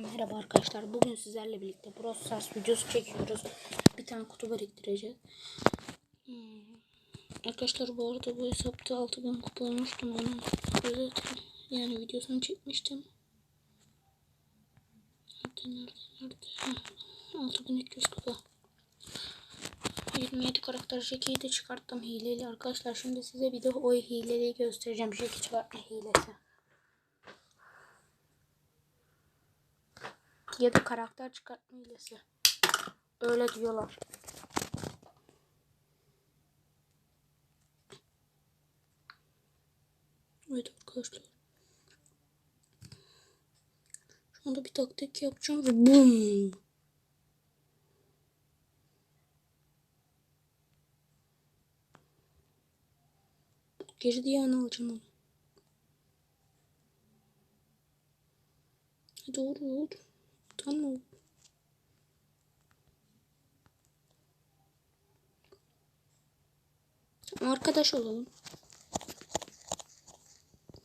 Merhaba arkadaşlar. Bugün sizlerle birlikte Brawl Stars videosu çekiyoruz. Bir tane kutu biriktireceğiz. Hmm. Arkadaşlar bu arada bu hesapta 6000 kupa olmuştum onu. Yani videosunu çekmiştim. Nerede nerede nerede? Heh, 6200 kupa. 27 karakter Jackie'yi de çıkarttım hileyle arkadaşlar. Şimdi size bir de o hileyi göstereceğim. Jackie çıkartma hilesi. Ya karakter çıkartma hilesi. Öyle diyorlar. Evet arkadaşlar. Şu anda bir taktik yapacağım ve bum. Geri diye alacağım onu. Doğru oldu. Tamam. Arkadaş olalım.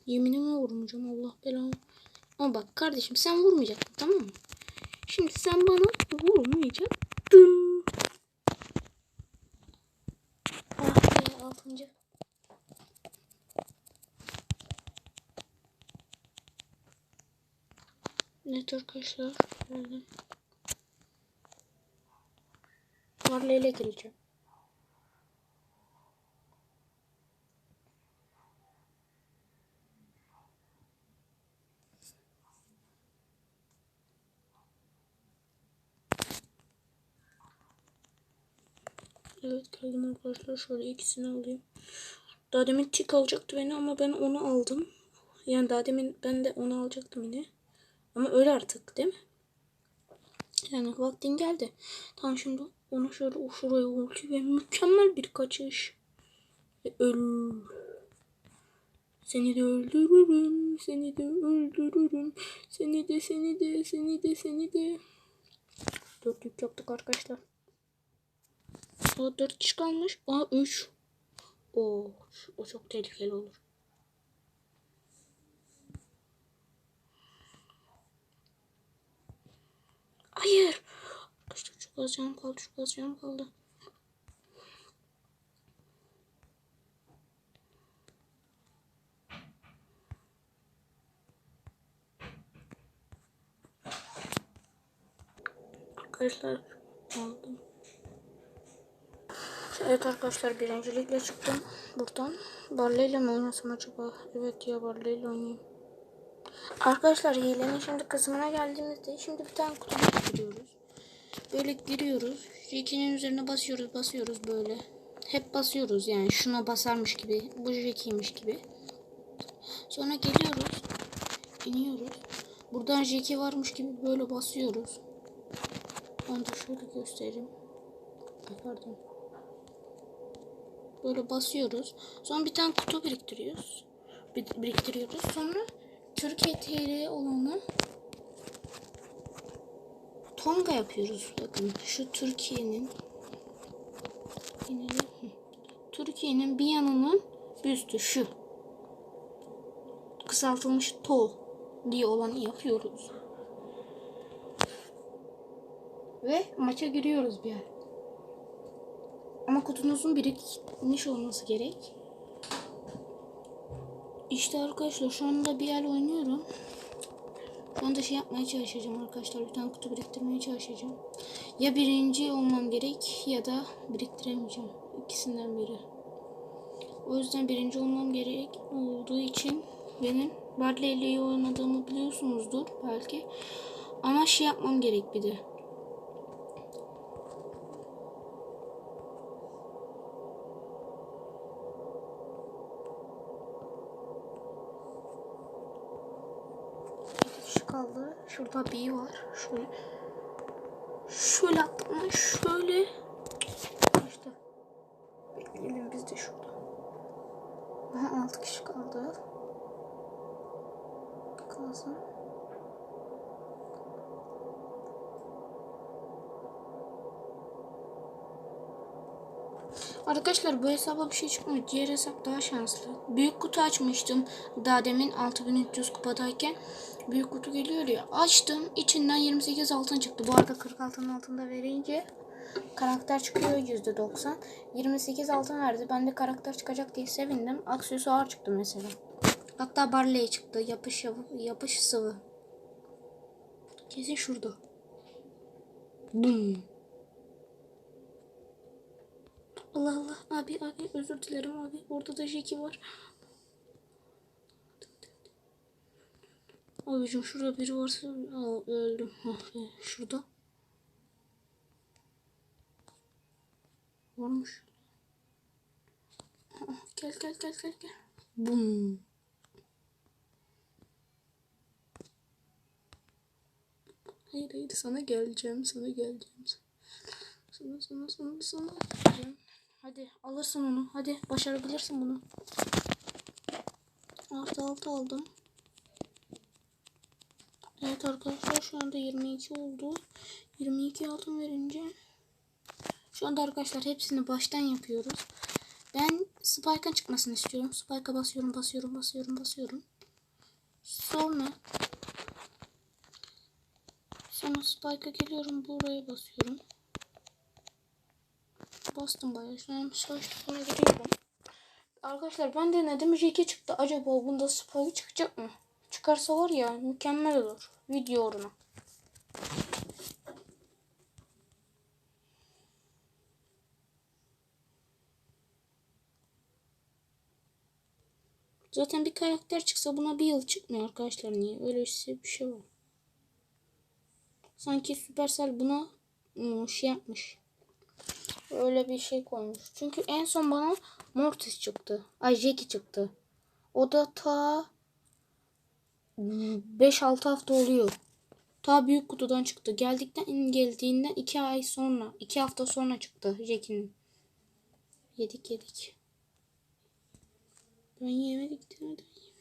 Yeminime vurmayacağım Allah belanı. Ama bak kardeşim sen vurmayacaksın tamam mı? Şimdi sen bana vurmayacaktın. Evet arkadaşlar. Şöyle. Varlıyla gireceğim. Evet geldim arkadaşlar. Şöyle ikisini alayım. Daha demin tik alacaktı beni ama ben onu aldım. Yani daha demin ben de onu alacaktım yine. Ama öyle artık değil mi? Yani vaktin geldi. Tamam şimdi onu şöyle şuraya ulti ve mükemmel bir kaçış. Ve öl. Seni de öldürürüm. Seni de öldürürüm. Seni de seni de seni de seni de. Dört yük yaptık arkadaşlar. O dört kişi kalmış. Aa üç. O, o çok tehlikeli olur. Hayır. Arkadaşlar çok az canım kaldı. Çok az canım kaldı. Arkadaşlar aldım. Evet arkadaşlar birincilikle çıktım buradan. Barley ile mi oynasam acaba? Evet ya Barley ile oynayayım. Arkadaşlar hilenin şimdi kısmına geldiğimizde şimdi bir tane kutu giriyoruz. Böyle giriyoruz. Jackie'nin üzerine basıyoruz basıyoruz böyle. Hep basıyoruz yani şuna basarmış gibi. Bu Jackie'ymiş gibi. Sonra geliyoruz. iniyoruz. Buradan Jackie varmış gibi böyle basıyoruz. Onu da şöyle göstereyim. Pardon. Böyle basıyoruz. Sonra bir tane kutu biriktiriyoruz. Bir, biriktiriyoruz. Sonra Türkiye TL olanı Tonga yapıyoruz. Bakın şu Türkiye'nin Türkiye'nin bir yanının büstü şu. Kısaltılmış TO diye olanı yapıyoruz. Ve maça giriyoruz bir yer. Ama kutunuzun birikmiş olması gerek. İşte arkadaşlar şu anda bir yer oynuyorum. Şu anda şey yapmaya çalışacağım arkadaşlar. Bir tane kutu biriktirmeye çalışacağım. Ya birinci olmam gerek ya da biriktiremeyeceğim. İkisinden biri. O yüzden birinci olmam gerek olduğu için benim Barley ile oynadığımı biliyorsunuzdur belki. Ama şey yapmam gerek bir de. kişi kaldı. Şurada bir var. Şöyle. Şöyle attım. Şöyle. İşte. Bekleyelim biz de şurada. Aha 6 kişi kaldı. Kalsın. Arkadaşlar bu hesaba bir şey çıkmıyor. Diğer hesap daha şanslı. Büyük kutu açmıştım daha demin 6300 kupadayken. Büyük kutu geliyor ya. Açtım. içinden 28 altın çıktı. Bu arada 40 altının altında verince karakter çıkıyor %90. 28 altın verdi. Ben de karakter çıkacak diye sevindim. Aksesuar çıktı mesela. Hatta Barley çıktı. Yapış yapış sıvı. Kesin şurada. Bum. Allah Allah. Abi abi özür dilerim abi. Orada da Jackie var. Abicim şurada biri varsa Aa, öldüm. Şurada. Varmış. Gel gel gel gel gel. Bum. Hayır hayır sana geleceğim sana geleceğim. Sana sana sana sana geleceğim. Hadi alırsın onu. Hadi başarabilirsin bunu. Artı altı aldım. Evet arkadaşlar şu anda 22 oldu. 22 altın verince şu anda arkadaşlar hepsini baştan yapıyoruz. Ben Spike'a çıkmasını istiyorum. Spike'a basıyorum, basıyorum, basıyorum, basıyorum. Sonra sonra Spike'a geliyorum. Buraya basıyorum. Bastım bayağı. Şu an topuna giriyorum. Arkadaşlar ben denedim. Jackie çıktı. Acaba bunda Spike çıkacak mı? Çıkarsa var ya mükemmel olur. Video uğruna. Zaten bir karakter çıksa buna bir yıl çıkmıyor arkadaşlar. Niye? Öyle bir şey var. Sanki Supercell buna ıı, şey yapmış. Öyle bir şey koymuş. Çünkü en son bana Mortis çıktı. Ay Jackie çıktı. O da ta 5-6 hafta oluyor. Ta büyük kutudan çıktı. Geldikten geldiğinden 2 ay sonra, 2 hafta sonra çıktı Jack'in. Yedik yedik. Ben yemedik yemedik.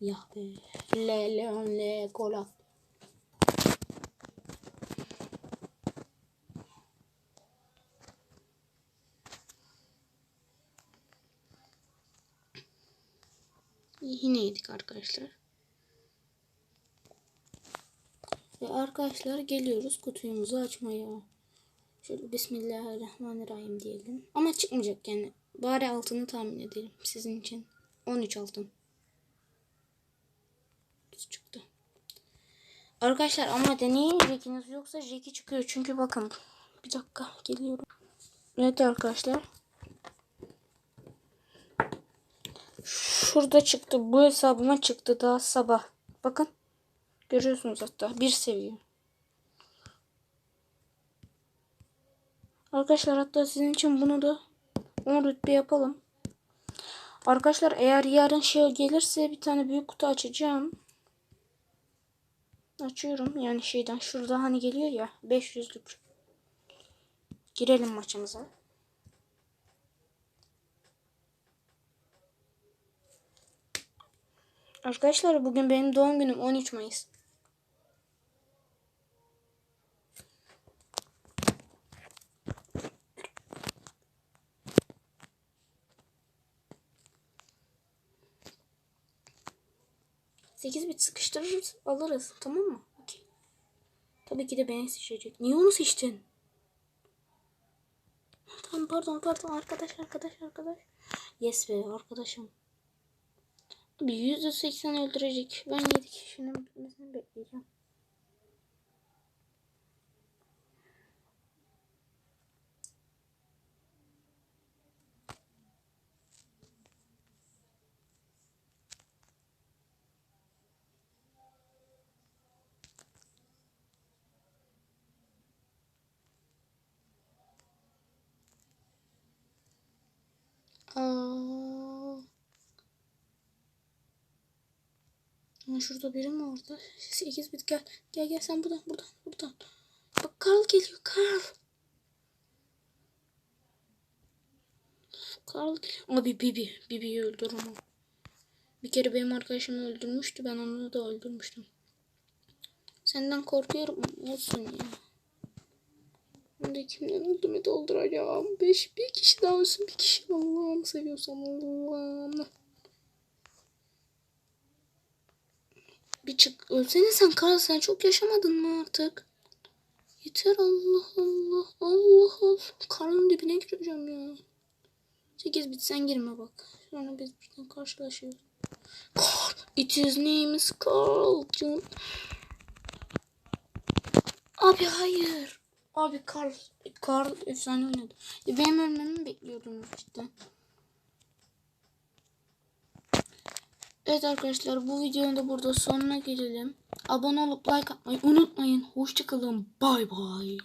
Ya be. Le leon le kola. Yine yedik arkadaşlar. Ve arkadaşlar geliyoruz kutumuzu açmaya. Şöyle Bismillahirrahmanirrahim diyelim. Ama çıkmayacak yani. Bari altını tahmin edelim sizin için. 13 altın. Çıktı. Arkadaşlar ama deneyin Jack'iniz yoksa Jack'i çıkıyor. Çünkü bakın. Bir dakika geliyorum. Evet arkadaşlar. Şurada çıktı. Bu hesabıma çıktı daha sabah. Bakın. Görüyorsunuz hatta. Bir seviye. Arkadaşlar hatta sizin için bunu da 10 rütbe yapalım. Arkadaşlar eğer yarın şey gelirse bir tane büyük kutu açacağım. Açıyorum. Yani şeyden şurada hani geliyor ya 500'lük. Girelim maçımıza. Arkadaşlar bugün benim doğum günüm 13 Mayıs. Sekiz bit sıkıştırırız alırız tamam mı? Okay. Tabii ki de beni seçecek. Niye onu seçtin? Tamam pardon pardon arkadaş arkadaş arkadaş. Yes be arkadaşım. Bir %80 öldürecek. Ben 7 kişinin bitmesini bekleyeceğim. Ama şurada biri mi orada? 8 bit gel. Gel gel sen buradan buradan buradan. Bak Karl geliyor Karl. Karl geliyor. Abi Bibi. Bibi'yi öldür onu. Bir kere benim arkadaşımı öldürmüştü. Ben onu da öldürmüştüm. Senden korkuyorum. Olsun ya. De kimden öldüğümü dolduracağım. Beş, bir kişi daha ölsün. Bir kişi Allah'ım seviyorsam Allah'ım. Bir çık. Ölsene sen Karl sen çok yaşamadın mı artık? Yeter Allah Allah Allah Allah. Karnın dibine gireceğim ya. 8 bit sen girme bak. Sonra biz buradan karşılaşıyoruz. Carl. It is name is Carl. Abi hayır. Abi Carl. Carl efsane oynadı. Benim ölmemi mi bekliyordunuz cidden? Evet arkadaşlar bu videonun da burada sonuna gelelim. Abone olup like atmayı unutmayın. Hoşçakalın. Bay bay.